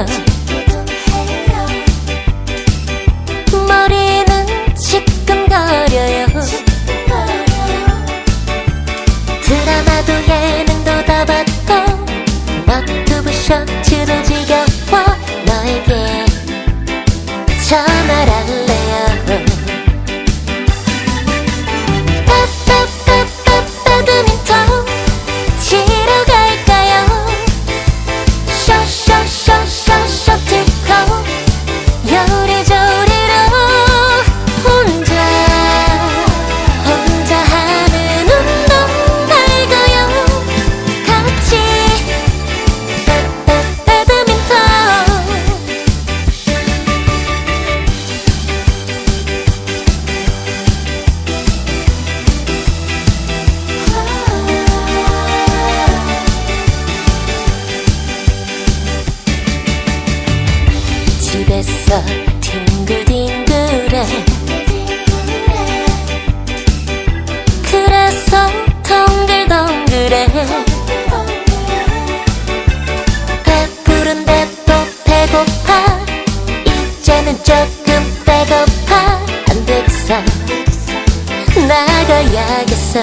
해요 머리는 지끈거려요. 드라마도 예능도 다 봤고 너튜브 셔츠도 지겨워 너에게 전화라. 집에서 뒹굴뒹굴해. 그래서 덩글덩글해. 배부른데 또 배고파. 이제는 조금 배고파. 안 되겠어. 나가야겠어